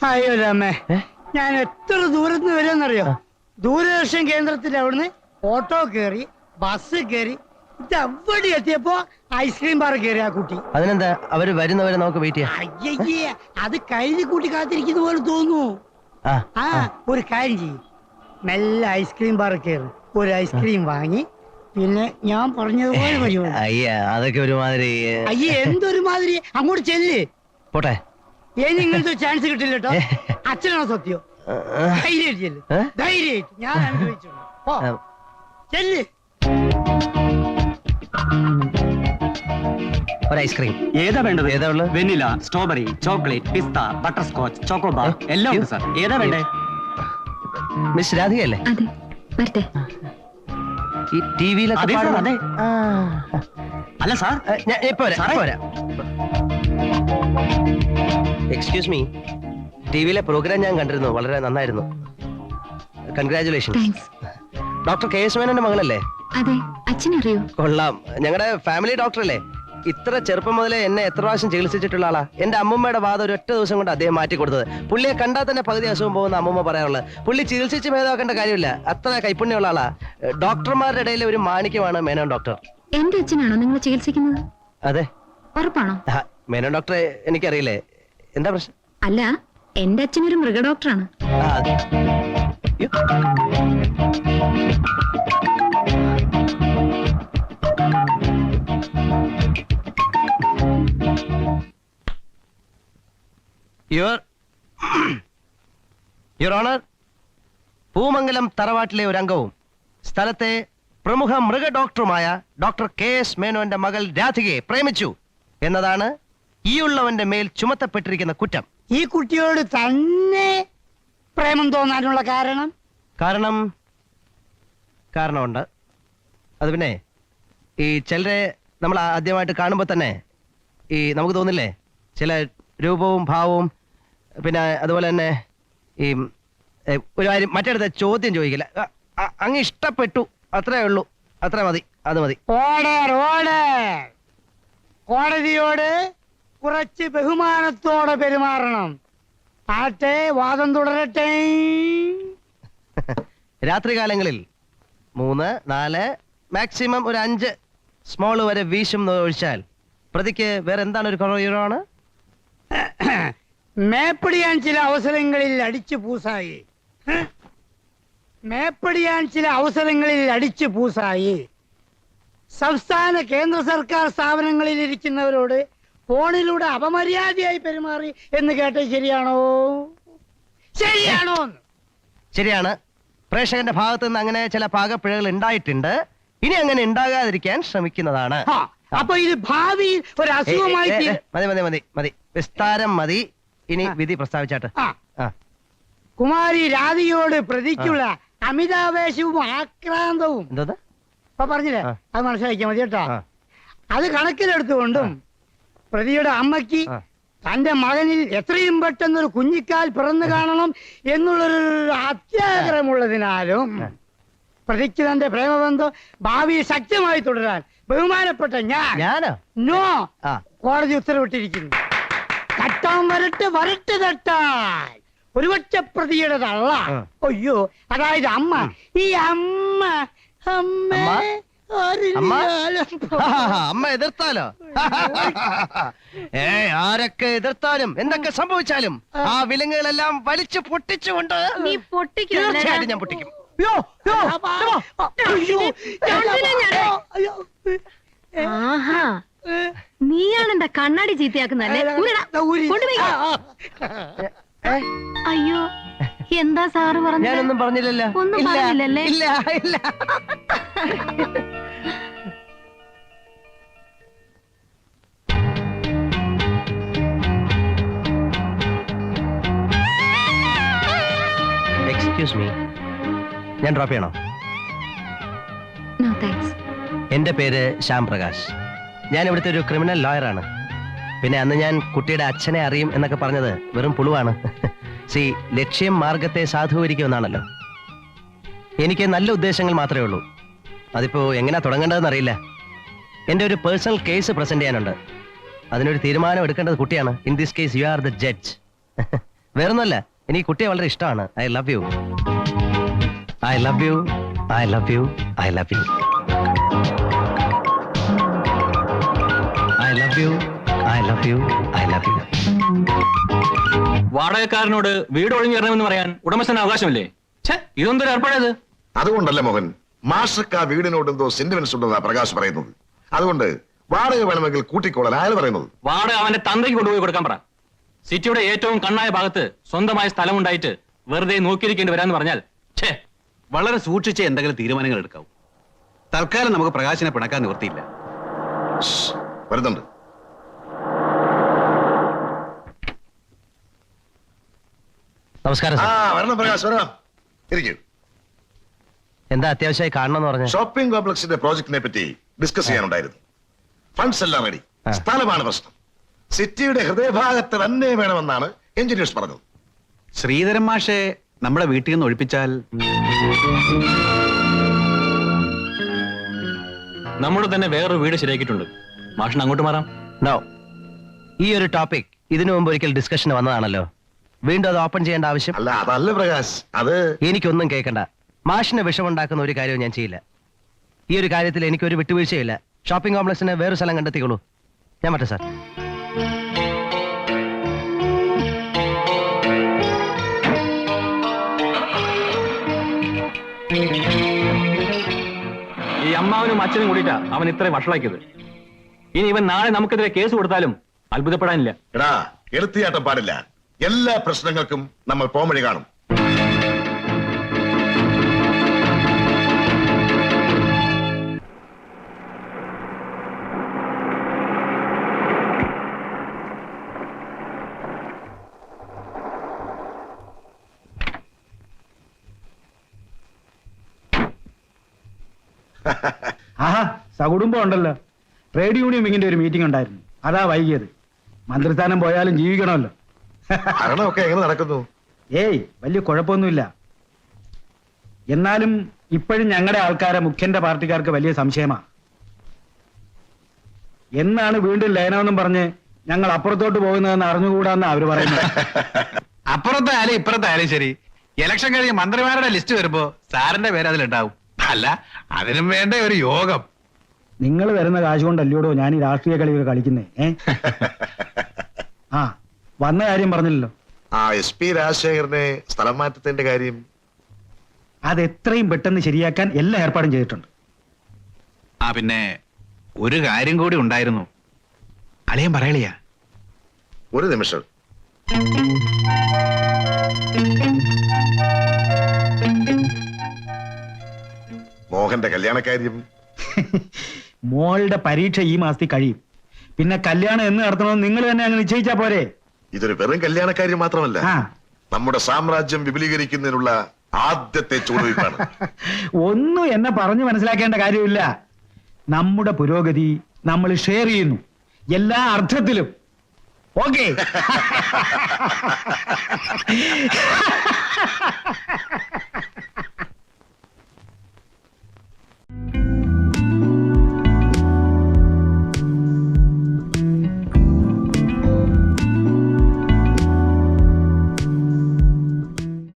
അയ്യോ രാമേ. ഞാൻ എത്ര ദൂരത്ത് നിന്ന് വരുമെന്നറിയോ ദൂരദർശൻ കേന്ദ്രത്തിൽ അവിടുന്ന് ഓട്ടോ കയറി ബസ് കയറി ഇത് അവിടെ എത്തിയപ്പോ ഐസ്ക്രീം ബാർ കയറി ആ കുട്ടി. അതിനെന്താ? അവർ വരുന്നവരെ നമുക്ക് വെയിറ്റ് ചെയ്യാം. അയ്യയ്യേ അത് കഴിഞ്ഞ കൂട്ടി കാത്തിരിക്കുന്ന പോലെ തോന്നുന്നു. ആ ഒരു കാര്യം ചെയ്യും. മെല്ലെ ഐസ്ക്രീം ബാർ കയറി ഒരു ഐസ്ക്രീം വാങ്ങി പിന്നെ ഞാൻ പറഞ്ഞതുപോലെ പരിപാടി അയ്യ അതൊക്കെ ഒരുമാതിരി. അയ്യേ എന്തൊരു മാതിരി അങ്ങോട്ട് ചെല്ല്. പോട്ടെ. ഇനി ഇങ്ങനത്തെ ചാൻസ് കിട്ടില്ല കേട്ടോ അച്ഛനാണോ സത്യം? ആ, ആ, ധൈര്യമായിട്ട് ചെല്ല് ഏ? ധൈര്യമായിട്ട്. ഞാൻ അനുഭവിച്ചോളാം. ഓ ചെല്ല്. ഒരു ഐസ്ക്രീം ഏതാ വേണ്ടത്? ഏതാ ഉള്ളത്? Vanilla strawberry chocolate pista butterscotch choco bar ഏ? എല്ലാം ഉണ്ട് സാർ. ഏതാ വേണ്ടേ? മിസ് രാധികല്ലേ അതെ. വരട്ടെ. ഈ ടി വിയിലൊക്കെ അതെ, സാർ, അതെ. അല്ല സാർ. ഞാൻ ഇപ്പൊ വരാം സാറേ. ഇപ്പൊ വരാം. എക്സ്ക്യൂസ് മീ ടി വിയിലെ പ്രോഗ്രാം ഞാൻ കണ്ടിരുന്നു. വളരെ നന്നായിരുന്നു. Congratulation thanks doctor K S മേനോന്റെ മകളല്ലേ? അതെ അച്ഛനറിയോ? കൊള്ളാം. ഞങ്ങളുടെ ഫാമിലി ഡോക്ടറല്ലേ ഇത്ര ചെറുപ്പം മുതലേ എന്നെ എത്ര പ്രാവശ്യം ചികിത്സിച്ചിട്ടുള്ള ആളാ. എന്റെ അമ്മൂമ്മയുടെ വാദം ഒരു ഒറ്റ ദിവസം കൊണ്ട് അദ്ദേഹം മാറ്റി കൊടുത്തത് പുള്ളിയെ കണ്ടാൽ തന്നെ പകുതി അസുഖം പോകുന്ന അമ്മൂമ്മ പറയാറുള്ളത്. പുള്ളി ചികിത്സിച്ച് ഭേദമാക്കേണ്ട കാര്യമില്ല. അത്ര കൈപ്പുണ്യമുള്ള ആളാ. ഡോക്ടർമാരുടെ ഇടയിൽ ഒരു മാണിക്യമാണ് മേനോൻ ഡോക്ടർ എന്റെ അച്ഛനാണോ നിങ്ങൾ ചികിത്സിക്കുന്നത്? അതെ. ഉറപ്പാണോ? മേനോൻ ഡോക്ടറെ എനിക്കറിയില്ലേ എന്താ പ്രശ്നം അല്ല എന്റെ അച്ഛനൊരു മൃഗഡോക്ടറാണ് ആ, അത്. യ്യോ. യുവർ യുവർ ഓണർ പൂമംഗലം തറവാട്ടിലെ ഒരു അംഗവും സ്ഥലത്തെ പ്രമുഖ മൃഗ ഡോക്ടറുമായ ഡോക്ടർ കെ എസ് മേനോന്റെ മകൾ രാധികയെ പ്രേമിച്ചു എന്നതാണ് ഈ ഉള്ളവന്റെ മേൽ ചുമത്തപ്പെട്ടിരിക്കുന്ന കുറ്റം. ഈ കുട്ടിയോട് തന്നെ പ്രേമം തോന്നാനുള്ള കാരണം? കാരണം കാരണമുണ്ട്. അത് പിന്നെ ഈ ചിലരെ നമ്മൾ ആദ്യമായിട്ട് കാണുമ്പോൾ തന്നെ ഈ നമുക്ക് തോന്നില്ലേ ചില രൂപവും ഭാവവും പിന്നെ അതുപോലെ തന്നെ ഈ ഒരു കാര്യം മറ്റടുത്ത ചോദ്യം ചോദിക്കില്ല. അ, അ, അങ്ങ് ഇഷ്ടപ്പെട്ടു. അത്രേ ഉള്ളൂ. അത്ര മതി. അത് മതി. Order order. കോടതിയോട് കുറച്ച് ബഹുമാനത്തോടെ പെരുമാറണം. ആട്ടെ വാദം തുടരട്ടെ. രാത്രികാലങ്ങളിൽ മൂന്ന് നാല് മാക്സിമം ഒരു അഞ്ച് സ്മോൾ വരെ വീശും ഒഴിച്ചാൽ പ്രതിക്ക് വേറെ എന്താണ് ഒരു കുറവാണ് മേപ്പടിയാൻ ചില അവസരങ്ങളിൽ അടിച്ചു പൂസായി? മേപ്പടിയാൻ ചില അവസരങ്ങളിൽ അടിച്ചു പൂസായി. സംസ്ഥാന കേന്ദ്ര സർക്കാർ സ്ഥാപനങ്ങളിൽ ഇരിക്കുന്നവരോട് ഫോണിലൂടെ അപമര്യാദയായി പെരുമാറി എന്ന് കേട്ടത് ശരിയാണോ? ശരിയാണോ ശരിയാണ്. പ്രേക്ഷകന്റെ ഭാഗത്ത് നിന്ന് അങ്ങനെ ചില പാകപ്പിഴകൾ ഉണ്ടായിട്ടുണ്ട്. ഇനി അങ്ങനെ ഉണ്ടാകാതിരിക്കാൻ ശ്രമിക്കുന്നതാണ്. അപ്പൊ ഇത് ഭാവിയിൽ ഒരു അസുഖമായി മതി മതി മതി മതി. വിസ്താരം മതി. ഇനി. വിധി പ്രസ്താവിച്ചാട്ട്. കുമാരി രാധിയോട് പ്രതിക്കുള്ള അമിതാവേശവും ആക്രാന്തവും. പറഞ്ഞില്ലേ? അത് മനസ്സിലാക്കിയാൽ മതി കേട്ടോ. അത് കണക്കിലെടുത്തുകൊണ്ടും പ്രതിയുടെ അമ്മയ്ക്ക് തന്റെ മകനിൽ എത്രയും പെട്ടെന്ന് ഒരു കുഞ്ഞിക്കാൽ പിറന്നു കാണണം എന്നുള്ളൊരു അത്യാഗ്രഹമുള്ളതിനാലും പ്രതിക്ക് തന്റെ പ്രേമബന്ധം ഭാവി ശക്തമായി തുടരാൻ ബഹുമാനപ്പെട്ട ഞാൻ ഞാനോ? നോ. കോടതി ഉത്തരവിട്ടിരിക്കുന്നു. തട്ടാൻ വരട്ടെ വരട്ടെ തട്ടാൻ. ഒരുപക്ഷ പ്രതിയുടെ തള്ള. അയ്യോ അതായത് അമ്മ. ഈ അമ്മ. അമ്മ? അമ്മ? അമ്മ? അമ്മ എതിർത്താലോ? ഏ ആരൊക്കെ എതിർത്താലും എന്തൊക്കെ സംഭവിച്ചാലും ആ. വിലങ്ങുകളെല്ലാം വലിച്ചു പൊട്ടിച്ചുകൊണ്ട് നീ പൊട്ടിക്കോ തീർച്ചയായിട്ടും ഞാൻ പൊട്ടിക്കും. അയ്യോ, അയ്യോ, അയ്യോ, അയ്യോ, അയ്യോ. ആഹാ. നീയാണ് എന്റെ കണ്ണാടി ചീത്തയാക്കുന്നല്ലേ. അയ്യോ. എന്താ സാറ് പറഞ്ഞു ഞാനൊന്നും പറഞ്ഞില്ലല്ലോ. ഒന്നും പറഞ്ഞില്ലല്ലേ? ഇല്ല ഇല്ല. എക്സ്ക്യൂസ് മീ ഞാൻ ഡ്രോപ്പ് ചെയ്യണോ? എന്റെ പേര് ശ്യാം പ്രകാശ്. ഞാൻ ഇവിടുത്തെ ഒരു ക്രിമിനൽ ലോയറാണ് പിന്നെ അന്ന് ഞാൻ കുട്ടിയുടെ അച്ഛനെ അറിയും എന്നൊക്കെ പറഞ്ഞത് വെറും പുളുവാണ്. സി ലക്ഷ്യം മാർഗത്തെ സാധൂകരിക്കുമെന്നാണല്ലോ എനിക്ക് നല്ല ഉദ്ദേശങ്ങൾ മാത്രമേ ഉള്ളൂ. അതിപ്പോ എങ്ങനെയാ തുടങ്ങേണ്ടതെന്ന് അറിയില്ല. എന്റെ ഒരു പേഴ്സണൽ കേസ് പ്രസന്റ് ചെയ്യാനുണ്ട്. അതിനൊരു തീരുമാനം എടുക്കേണ്ടത് കുട്ടിയാണ്. In this case you are the judge വേറൊന്നുമല്ല. എനിക്ക് കുട്ടിയെ വളരെ ഇഷ്ടമാണ്. I love you I love you I love you I love you I love you I love you I love you വാടകക്കാരനോട് വീട് ഒഴിഞ്ഞു തരണമെന്ന് പറയാൻ ഉടമസ്ഥന് അവകാശമില്ലേ? ഇതൊന്നും ഇതൊന്തൊരു ഏർപ്പാടേത് അതുകൊണ്ടല്ല മോഹൻ മാഷക്ക് ആ വീടിനോട് എന്തോ സെന്റിമെന്റ്സ് ഉണ്ടെന്നാ പ്രകാശ് പറയുന്നത്. അതുകൊണ്ട് വാടക വേണമെങ്കിൽ കൂട്ടിക്കോളാൻ അയാൾ പറയുന്നത്. വാടക അവന്റെ തന്തയ്ക്ക് കൊണ്ടുപോയി കൊടുക്കാൻ പറ. സിറ്റിയുടെ ഏറ്റവും കണ്ണായ ഭാഗത്ത് സ്വന്തമായ സ്ഥലമുണ്ടായിട്ട് വെറുതെ നോക്കിയിരിക്കേണ്ടി വരാന്ന് പറഞ്ഞാൽ ഛേ വളരെ സൂക്ഷിച്ച് എന്തെങ്കിലും തീരുമാനങ്ങൾ എടുക്കാവൂ. തൽക്കാലം നമുക്ക് പ്രകാശനെ പിണക്കാൻ നിവൃത്തിയില്ല. വരുന്നുണ്ട്. നമസ്കാരം ആ സാർ വരണം പ്രകാശ് വരണം. ഇരിക്കും. എന്താ അത്യാവശ്യമായി കാണണമെന്ന് പറഞ്ഞു? ഷോപ്പിംഗ് കോംപ്ലക്സിന്റെ പ്രോജക്റ്റിനെ പറ്റി ഡിസ്കസ് ചെയ്യാനുണ്ടായിരുന്നു. ഫണ്ട്സ് എല്ലാം റെഡി. സ്ഥലമാണ് പ്രശ്നം. സിറ്റിയുടെ ഹൃദയഭാഗത്ത് തന്നെ വേണമെന്നാണ് എഞ്ചിനീയർസ് പറഞ്ഞത്. ശ്രീധരൻ മാഷെ നമ്മുടെ വീട്ടിൽ നിന്ന് ഒഴിപ്പിച്ചാൽ? നമ്മുടെ തന്നെ വേറൊരു വീട് ശരിയാക്കിയിട്ടുണ്ട്. മാഷിന് അങ്ങോട്ട് മാറാം. നോ ഈ ഒരു ടോപ്പിക് ഇതിനു മുമ്പ് ഒരിക്കൽ ഡിസ്കഷന് വന്നതാണല്ലോ. വീണ്ടും അത് ഓപ്പൺ ചെയ്യേണ്ട ആവശ്യം? അല്ല അതല്ല പ്രകാശ് അത് എനിക്കൊന്നും കേൾക്കണ്ട. മാഷിന് വിഷമുണ്ടാക്കുന്ന ഒരു കാര്യവും ഞാൻ ചെയ്യില്ല. ഈ ഒരു കാര്യത്തിൽ എനിക്കൊരു വിട്ടുവീഴ്ചയില്ല. ഷോപ്പിംഗ് കോംപ്ലക്സിന് വേറൊരു സ്ഥലം കണ്ടെത്തിക്കോളൂ. ഞാൻ പറ്റേ സാർ ഈ അമ്മാവനും അച്ഛനും കൂടിയിട്ടാ അവൻ ഇത്രയും വഷളാക്കിയത്. ഇനി ഇവൻ നാളെ നമുക്കെതിരെ കേസ് കൊടുത്താലും അത്ഭുതപ്പെടാനില്ല. എടാ എടുത്തിയാട്ടം പാടില്ല. എല്ലാ പ്രശ്നങ്ങൾക്കും നമ്മൾ പോംവഴി കാണും. ആഹാ സകുടുംബം ഉണ്ടല്ലോ. ട്രേഡ് യൂണിയൻ വിങ്ങിന്റെ ഒരു മീറ്റിംഗ് ഉണ്ടായിരുന്നു. അതാ വൈകിയത്. മന്ത്രിസ്ഥാനം പോയാലും ജീവിക്കണമല്ലോ. ഭരണമൊക്കെ എങ്ങനെ നടക്കുന്നു? ഏയ് വലിയ കുഴപ്പമൊന്നുമില്ല. എന്നാലും ഇപ്പോഴും ഞങ്ങളുടെ ആൾക്കാരെ മുഖ്യന്റെ പാർട്ടിക്കാർക്ക് വലിയ സംശയമാ. എന്നാണ് വീണ്ടും ലയനമെന്നും പറഞ്ഞ് ഞങ്ങൾ അപ്പുറത്തോട്ട് പോകുന്നതെന്ന് അറിഞ്ഞുകൂടാന്ന് അവർ പറയുന്നത്. അപ്പുറത്തായാലും ഇപ്പുറത്തായാലും ശരി. ഇലക്ഷൻ കഴിഞ്ഞ് മന്ത്രിമാരുടെ ലിസ്റ്റ് വരുമ്പോ സാറിന്റെ പേര് അതിലുണ്ടാവും. അല്ല അതിനും വേണ്ട ഒരു യോഗം. നിങ്ങൾ വരുന്ന കാശ് കൊണ്ടല്ലോടോ ഞാൻ ഈ രാഷ്ട്രീയ കളികൾ കളിക്കുന്നേ ഏ? ആ വന്ന കാര്യം പറഞ്ഞില്ലല്ലോ. ആ എസ് പി രാജശേഖരനെ സ്ഥലം മാറ്റത്തിന്റെ കാര്യം. അത് എത്രയും പെട്ടെന്ന് ശരിയാക്കാൻ എല്ലാ ഏർപ്പാടും ചെയ്തിട്ടുണ്ട്. ആ പിന്നെ ഒരു കാര്യം കൂടി ഉണ്ടായിരുന്നു. അളിയൻ പറയളിയാ. ഒരു നിമിഷം. മോഹന്റെ കല്യാണക്കാര്യം? മോളുടെ പരീക്ഷ ഈ മാസത്തിൽ കഴിയും. പിന്നെ കല്യാണം എന്ന് നടത്തണമെന്ന് നിങ്ങൾ തന്നെ അങ്ങ് നിശ്ചയിച്ചാ പോരെ? ഇതൊരു വെറും കല്യാണക്കാര്യം മാത്രമല്ല. ആ. നമ്മുടെ സാമ്രാജ്യം വിപുലീകരിക്കുന്നതിനുള്ള ആദ്യത്തെ ചുവടുവയ്പ്പാണ്. ഒന്നും എന്നെ പറഞ്ഞു മനസ്സിലാക്കേണ്ട കാര്യമില്ല. നമ്മുടെ പുരോഗതി നമ്മൾ ഷെയർ ചെയ്യുന്നു. എല്ലാ അർത്ഥത്തിലും. ഓക്കെ